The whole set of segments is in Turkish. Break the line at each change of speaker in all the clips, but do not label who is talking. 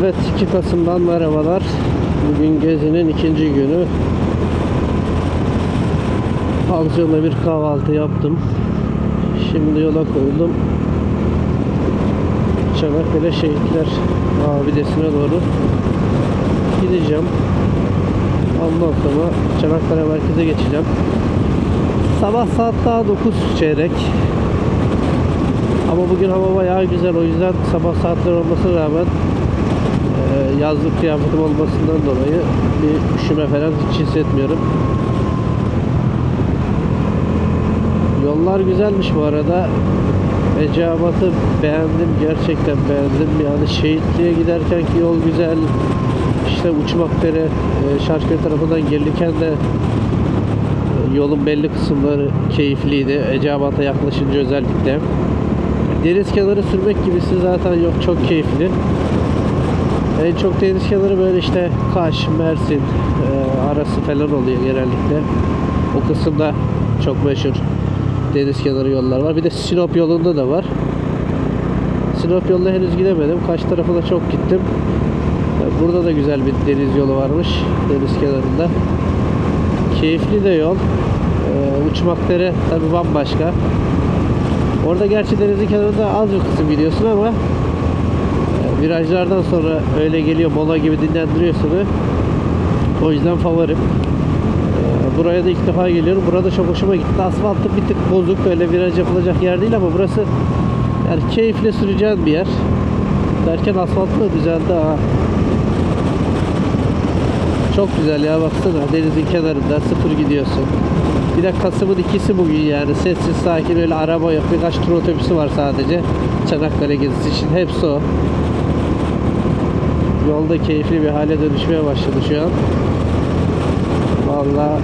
Evet 2 Kasım'dan merhabalar. Bugün gezinin ikinci günü. Pansiyonda bir kahvaltı yaptım. Şimdi yola koyuldum. Çanakkale Şehitler Abidesi'ne doğru gideceğim. Ondan sonra Çanakkale merkeze geçeceğim. Sabah saat daha 9 çeyrek. Ama bugün hava bayağı güzel o yüzden sabah saatler olmasına rağmen yazlık kıyafetim olmasından dolayı bir üşüme falan hiç hissetmiyorum. Yollar güzelmiş bu arada. Eceabat'ı beğendim. Gerçekten beğendim. Yani Şehitli'ye giderken ki yol güzel. İşte Uçmakdere, e, Şarköy tarafından gelirken de e, yolun belli kısımları keyifliydi. Eceabat'a yaklaşınca özellikle. Deniz kenarı sürmek gibisi zaten yok. Çok keyifli. En çok deniz kenarı böyle işte Kaş, Mersin e, arası falan oluyor genellikle. O kısımda çok meşhur deniz kenarı yollar var. Bir de Sinop yolunda da var. Sinop yoluna henüz gidemedim. Kaş tarafına çok gittim. E, Burada da güzel bir deniz yolu varmış. Deniz kenarında. Keyifli de yol. E, Uçmakdere tabi bambaşka. Orada gerçi denizin kenarında az bir kısım gidiyorsun ama virajlardan sonra öyle geliyor mola gibi dinlendiriyor seni. O yüzden favorim. E, Buraya da ilk defa geliyorum. Burada çok hoşuma gitti. Asfaltı bir tık bozuk. Öyle viraj yapılacak yer değil ama burası yani keyifle süreceğin bir yer. Derken asfaltı da düzeldi ha. Çok güzel ya baksana denizin kenarında sıfır gidiyorsun. Bir de Kasım'ın ikisi bugün yani sessiz sakin öyle araba yok birkaç tur otobüsü var sadece Çanakkale gezisi için hepsi o. Yolda keyifli bir hale dönüşmeye başladı şu an. Vallahi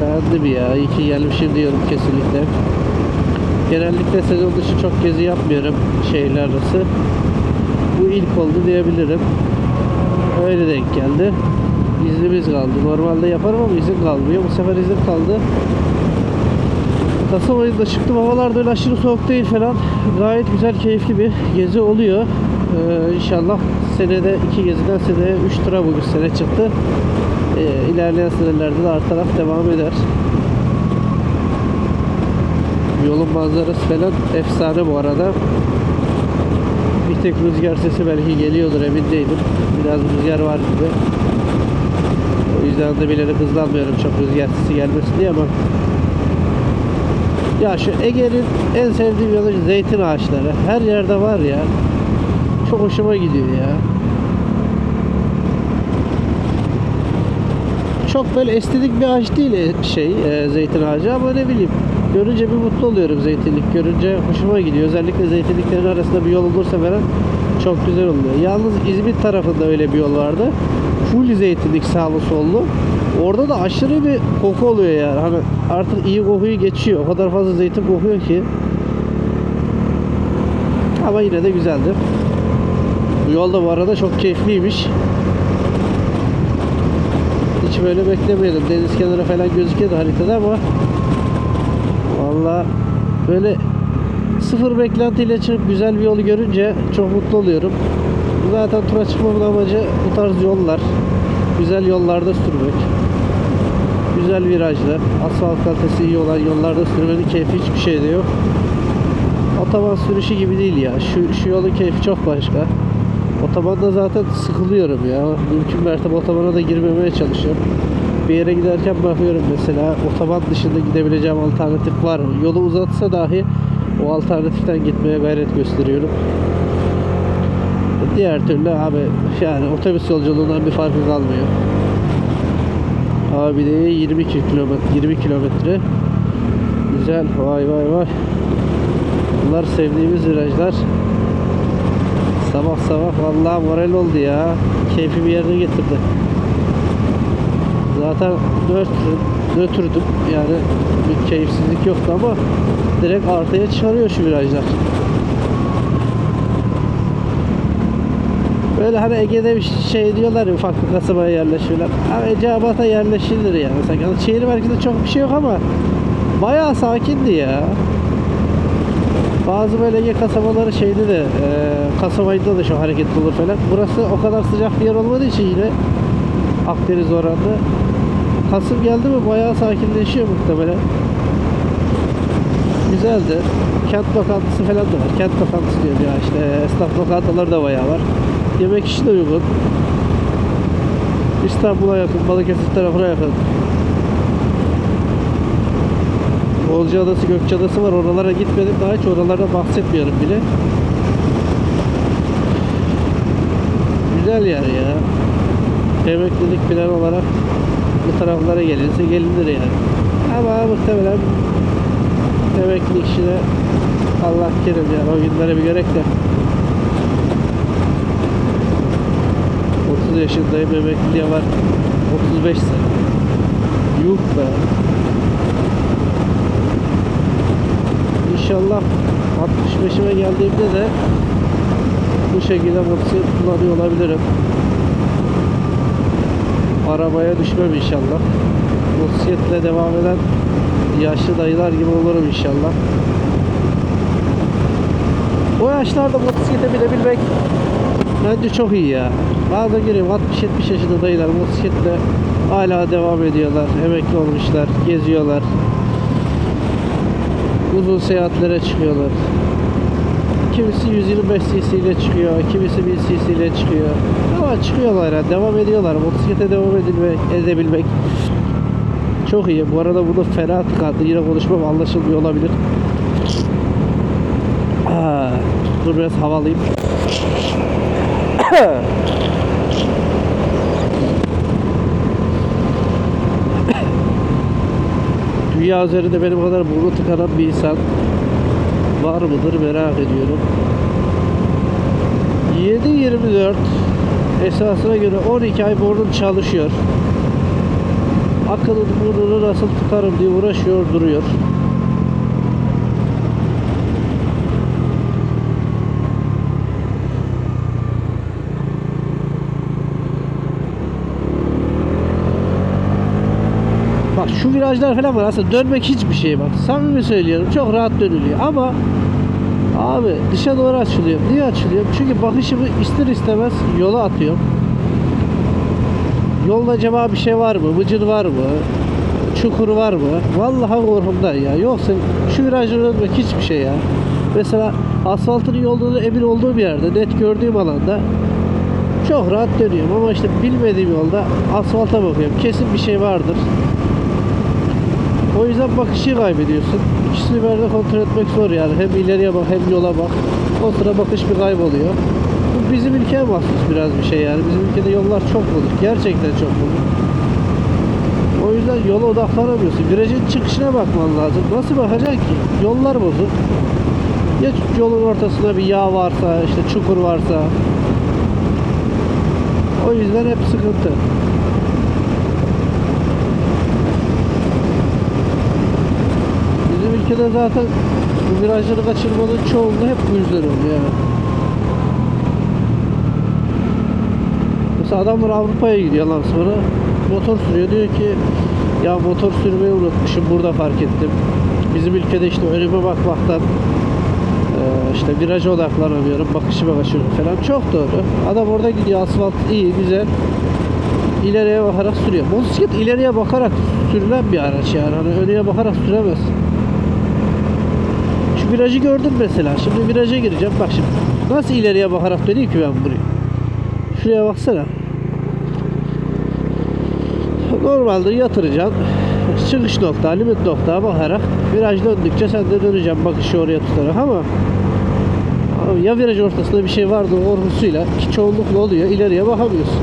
beğendim ya iyi ki gelmişim diyorum kesinlikle. Genellikle sezon dışı çok gezi yapmıyorum şehirler arası. Bu ilk oldu diyebilirim. Öyle denk geldi. İznimiz kaldı. Normalde yaparım ama izin kalmıyor. Bu sefer izin kaldı. Kasım ayında çıktım. Havalar da öyle aşırı soğuk değil falan. Gayet güzel, keyifli bir gezi oluyor. Ee, inşallah senede iki geziden seneye 3 tura bugün sene çıktı. Ee, ilerleyen senelerde de artarak devam eder. Yolun manzarası falan efsane bu arada. Bir tek rüzgar sesi belki geliyordur emin değilim. Biraz rüzgar var gibi. O yüzden de bilerek hızlanmıyorum çok rüzgar sesi gelmesin diye ama ya şu Ege'nin en sevdiğim yanı zeytin ağaçları. Her yerde var ya. Çok hoşuma gidiyor ya. Çok böyle estetik bir ağaç değil e, şey e, zeytin ağacı ama ne bileyim görünce bir mutlu oluyorum zeytinlik görünce hoşuma gidiyor. Özellikle zeytinliklerin arasında bir yol olursa falan çok güzel oluyor. Yalnız İzmit tarafında öyle bir yol vardı. Full zeytinlik sağlı sollu. Orada da aşırı bir koku oluyor yani. Hani artık iyi kokuyu geçiyor. O kadar fazla zeytin kokuyor ki. Ama yine de güzeldi. Bu yol da bu arada çok keyifliymiş. Hiç böyle beklemiyordum. Deniz kenarı falan gözüküyordu haritada ama Valla böyle sıfır beklentiyle çıkıp güzel bir yolu görünce çok mutlu oluyorum. Zaten tura çıkmamın amacı bu tarz yollar. Güzel yollarda sürmek. Güzel virajlar. Asfalt kalitesi iyi olan yollarda sürmenin keyfi hiçbir şeyde yok. Otoban sürüşü gibi değil ya. Şu, şu yolun keyfi çok başka. Otobanda zaten sıkılıyorum ya. Mümkün mertebe otobana da girmemeye çalışıyorum. Bir yere giderken bakıyorum mesela otoban dışında gidebileceğim alternatif var mı? Yolu uzatsa dahi o alternatiften gitmeye gayret gösteriyorum. Diğer türlü abi yani otobüs yolculuğundan bir farkı kalmıyor. Abi de 22 kilometre 20 kilometre. Güzel. Vay vay vay. Bunlar sevdiğimiz virajlar. Sabah sabah vallahi moral oldu ya. Keyfimi yerine getirdi. Zaten nötr, nötrdüm. Yani bir keyifsizlik yoktu ama direkt artıya çıkarıyor şu virajlar. Böyle hani Ege'de bir şey diyorlar ya ufak bir kasabaya yerleşiyorlar. Ama Eceabat'a yerleşilir yani. Hani şehir merkezinde çok bir şey yok ama bayağı sakindi ya. Bazı böyle Ege kasabaları şeyde de e, Kasım ayında da şu hareketli olur falan. Burası o kadar sıcak bir yer olmadığı için yine Akdeniz oranında. Kasım geldi mi bayağı sakinleşiyor muhtemelen. Güzeldi. Kent lokantası falan da var. Kent lokantası diyor ya işte esnaf lokantaları da bayağı var. Yemek işi de uygun. İstanbul'a yakın, Balıkesir tarafına yakın. Bozcaadası, Gökçeadası var. Oralara gitmedim daha hiç. Oralara bahsetmiyorum bile. Güzel yer ya. Emeklilik plan olarak bu taraflara gelinse gelinir yani. Ama muhtemelen emekli işine Allah kerim yani o günleri bir görek de 30 yaşındayım emekliliğe var 35 sene Yuh be İnşallah 65'ime geldiğimde de bu şekilde motosiklet kullanıyor olabilirim. Arabaya düşmem inşallah. Motosikletle devam eden yaşlı dayılar gibi olurum inşallah. O yaşlarda motosiklete binebilmek bence çok iyi ya. Bazen görüyorum 60-70 yaşında dayılar motosikletle hala devam ediyorlar. Emekli olmuşlar, geziyorlar. Uzun seyahatlere çıkıyorlar. Kimisi 125 cc ile çıkıyor, kimisi 1000 cc ile çıkıyor. Ama çıkıyorlar yani, devam ediyorlar. Motosiklete devam edilmek, edebilmek çok iyi. Bu arada bunu fena tıkandı. Yine konuşmam anlaşılmıyor olabilir. Aa, dur biraz hava Dünya üzerinde benim kadar burnu tıkanan bir insan var mıdır merak ediyorum. 7-24 esasına göre 12 ay burnum çalışıyor. Akıllı burnunu nasıl tıkarım diye uğraşıyor duruyor. Bak şu virajlar falan var aslında dönmek hiçbir şey bak. Samimi söylüyorum çok rahat dönülüyor ama abi dışa doğru açılıyor. Niye açılıyor? Çünkü bakışımı ister istemez yola atıyorum. Yolda acaba bir şey var mı? Vıcır var mı? Çukur var mı? Vallahi korkumdan ya. Yoksa şu virajları dönmek hiçbir şey ya. Mesela asfaltın iyi olduğunu emin olduğum yerde, net gördüğüm alanda çok rahat dönüyorum ama işte bilmediğim yolda asfalta bakıyorum. Kesin bir şey vardır. O yüzden bakışı kaybediyorsun. İkisini birden kontrol etmek zor yani. Hem ileriye bak hem yola bak. O sıra bakış bir kayboluyor. Bu bizim ülkeye mahsus biraz bir şey yani. Bizim ülkede yollar çok bozuk. Gerçekten çok bozuk. O yüzden yola odaklanamıyorsun. Virajın çıkışına bakman lazım. Nasıl bakacaksın ki? Yollar bozuk. Ya yolun ortasında bir yağ varsa, işte çukur varsa. O yüzden hep sıkıntı. Bizim ülkede zaten virajları kaçırmanın çoğunluğu hep bu yüzden oluyor yani. Mesela adamlar Avrupa'ya gidiyor lan sonra motor sürüyor diyor ki ya motor sürmeyi unutmuşum burada fark ettim. Bizim ülkede işte önüme bakmaktan işte viraja odaklanamıyorum bakışıma kaçıyorum falan çok doğru. Adam orada gidiyor asfalt iyi güzel ileriye bakarak sürüyor. Motosiklet ileriye bakarak sürülen bir araç yani. Hani önüne bakarak süremez. Virajı gördün mesela. Şimdi viraja gireceğim. Bak şimdi. Nasıl ileriye bakarak döneyim ki ben buraya? Şuraya baksana. Normalde yatıracaksın. Çıkış nokta, limit noktaya bakarak viraj döndükçe sen de döneceksin bakışı oraya tutarak ama ya viraj ortasında bir şey vardı korkusuyla ki çoğunlukla oluyor ileriye bakamıyorsun.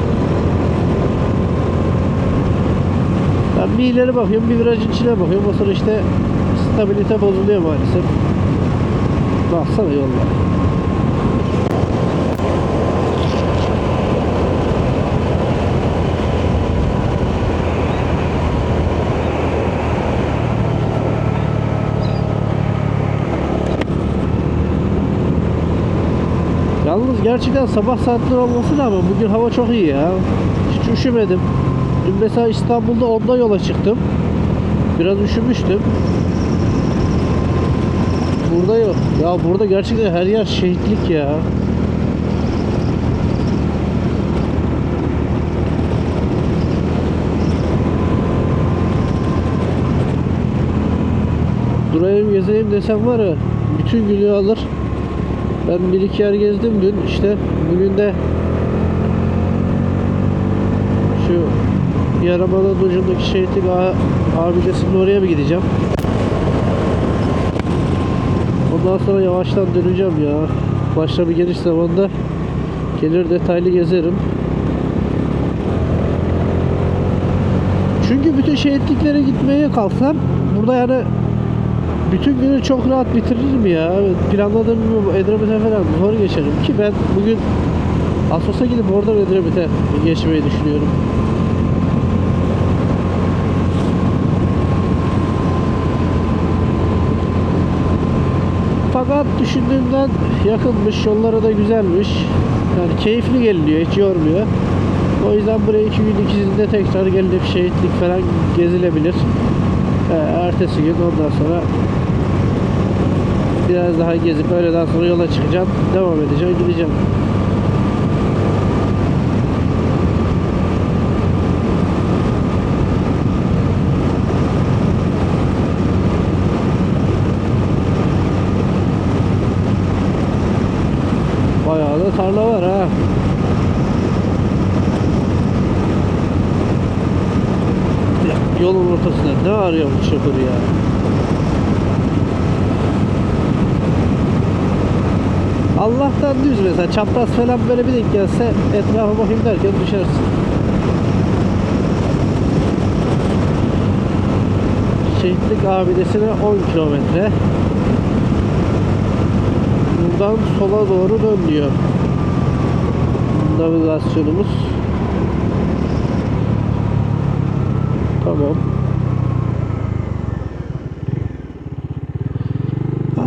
Ben bir ileri bakıyorum, bir virajın içine bakıyorum. O sonra işte stabilite bozuluyor maalesef. Baksana yollar. Yalnız gerçekten sabah saatleri olması da ama bugün hava çok iyi ya. Hiç üşümedim. Dün mesela İstanbul'da 10'da yola çıktım. Biraz üşümüştüm. Burada yok. Ya burada gerçekten her yer şehitlik ya. Durayım gezeyim desem var ya bütün günü alır. Ben bir iki yer gezdim dün işte bugün de şu Yaramalı ucundaki şehitlik abidesinin oraya bir gideceğim. Ondan sonra yavaştan döneceğim ya. Başta bir geniş zamanda gelir detaylı gezerim. Çünkü bütün şehitliklere gitmeye kalksam burada yani bütün günü çok rahat bitiririm ya. Planladığım gibi Edremit'e falan zor geçerim ki ben bugün Asos'a gidip oradan Edremit'e geçmeyi düşünüyorum. Fakat düşündüğümden yakınmış, yolları da güzelmiş. Yani keyifli geliniyor, hiç yormuyor. O yüzden buraya iki gün ikisinde tekrar gelinip şehitlik falan gezilebilir. Ee, ertesi gün ondan sonra biraz daha gezip öğleden sonra yola çıkacağım. Devam edeceğim, gideceğim. Bayağı da tarla var ha. Ya, Yolun ortasında ne arıyor bu şoför ya? Allah'tan düz mesela çapraz falan böyle bir denk gelse etrafa bakayım derken düşersin. Şehitlik abidesine 10 kilometre. Buradan sola doğru dön diyor. Navigasyonumuz. Tamam.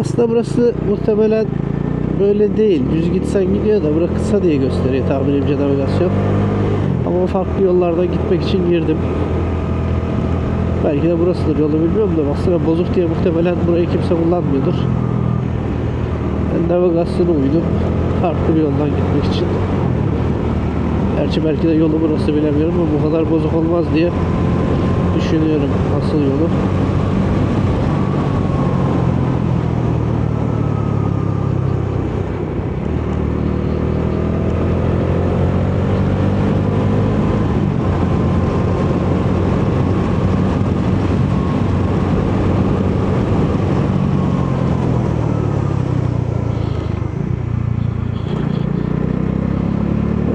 Aslında burası muhtemelen böyle değil. Düz gitsen gidiyor da burası kısa diye gösteriyor tahminimce navigasyon. Ama farklı yollardan gitmek için girdim. Belki de burasıdır yolu bilmiyorum da aslında bozuk diye muhtemelen burayı kimse kullanmıyordur. Ben navigasyona uydum. Farklı bir yoldan gitmek için. Gerçi belki de yolu burası bilemiyorum ama bu kadar bozuk olmaz diye düşünüyorum asıl yolu.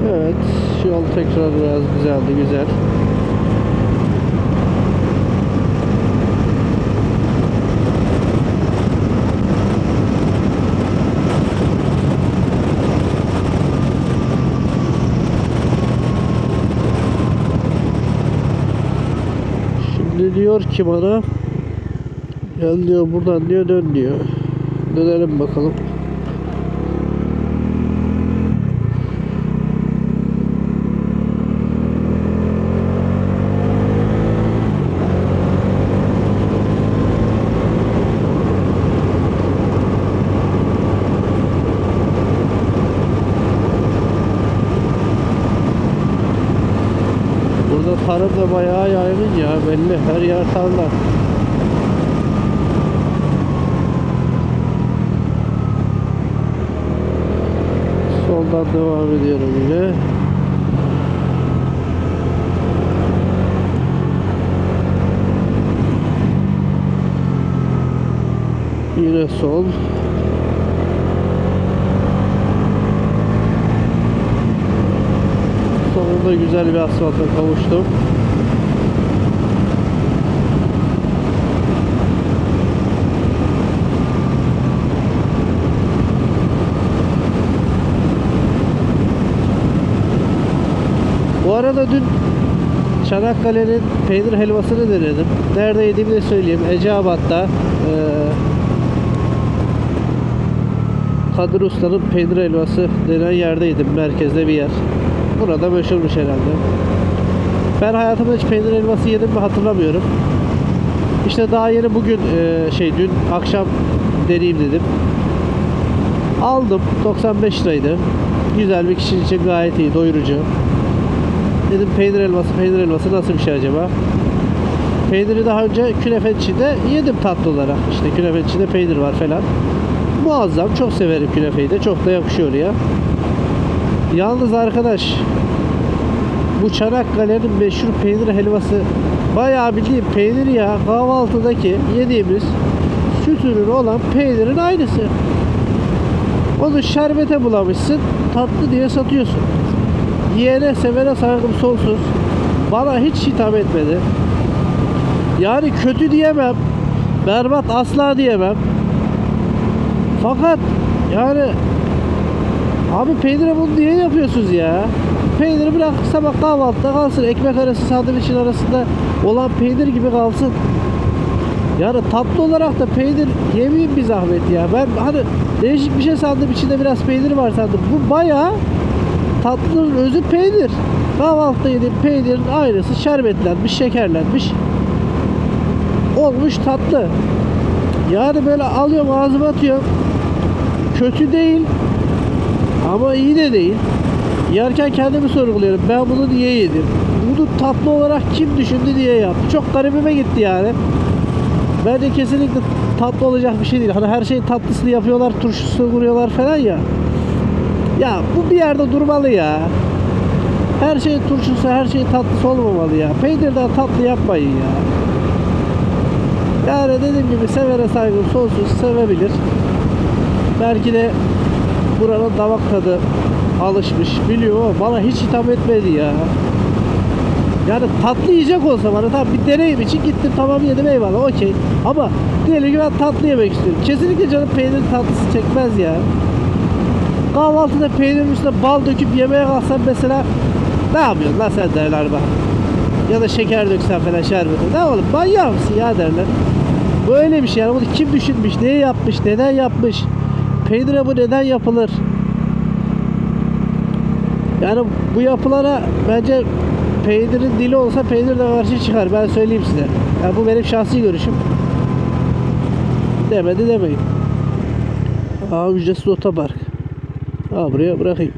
Evet, yol tekrar güzeldi, güzel. Şimdi diyor ki bana gel diyor buradan diyor dön diyor. Dönelim bakalım. Burada tarım da bayağı yaygın ya belli her yer tarla. Soldan devam ediyorum yine. Yine sol. Sonunda güzel bir asfalta kavuştum. Bu arada dün Çanakkale'nin peynir helvasını denedim. Nerede yediğimi de söyleyeyim. Eceabat'ta eee Kadir Usta'nın peynir helvası denen yerdeydim. Merkezde bir yer. Burada meşhurmuş herhalde. Ben hayatımda hiç peynir helvası yedim mi hatırlamıyorum. İşte daha yeni bugün e, şey dün akşam deneyeyim dedim. Aldım 95 liraydı. Güzel bir kişi için gayet iyi doyurucu. Dedim peynir elması peynir elması nasıl bir şey acaba? Peyniri daha önce künefenin içinde yedim tatlı olarak. İşte künefenin içinde peynir var falan. Muazzam. Çok severim künefeyi de. Çok da yakışıyor ya. Yalnız arkadaş bu Çanakkale'nin meşhur peynir helvası bayağı bildiğim peynir ya kahvaltıdaki yediğimiz süt ürünü olan peynirin aynısı. Onu şerbete bulamışsın tatlı diye satıyorsun. Yiyene sevene saygım sonsuz. Bana hiç hitap etmedi. Yani kötü diyemem. Berbat asla diyemem. Fakat yani abi peynire bunu niye yapıyorsunuz ya? Peyniri bırak sabah kahvaltıda kalsın. Ekmek arası sandviçin arasında olan peynir gibi kalsın. Yani tatlı olarak da peynir yemeyeyim bir zahmet ya. Ben hani değişik bir şey sandım içinde biraz peynir var sandım. Bu bayağı tatlının özü peynir. Kahvaltıda yediğim peynirin aynısı şerbetlenmiş, şekerlenmiş. Olmuş tatlı. Yani böyle alıyorum ağzıma atıyorum. Kötü değil. Ama iyi de değil. Yerken kendimi sorguluyorum. Ben bunu niye yedim? Bunu tatlı olarak kim düşündü diye yaptı. Çok garibime gitti yani. Bence kesinlikle tatlı olacak bir şey değil. Hani her şeyin tatlısını yapıyorlar, turşusunu vuruyorlar falan ya. Ya bu bir yerde durmalı ya. Her şeyin turşusu, her şeyin tatlısı olmamalı ya. Peynirden tatlı yapmayın ya. Yani dediğim gibi severe saygım sonsuz sevebilir. Belki de buranın damak tadı alışmış biliyor bana hiç hitap etmedi ya. Yani tatlı yiyecek olsam hani tamam bir deneyim için gittim tamam yedim eyvallah okey. Ama diyelim ki ben tatlı yemek istiyorum. Kesinlikle canım peynir tatlısı çekmez ya. Kahvaltıda peynirin üstüne bal döküp yemeye kalksam mesela ne yapıyorsun lan sen derler bana. Ya da şeker döksen falan şerbeti. Ne oğlum manyak mısın ya derler. Böyle bir şey yani bunu kim düşünmüş, niye yapmış, neden yapmış? Peynire bu neden yapılır? Yani bu yapılara bence peynirin dili olsa peynir de karşı çıkar. Ben söyleyeyim size. Yani bu benim şahsi görüşüm. Demedi demeyin. Aa ücretsiz otopark. Aa buraya bırakayım.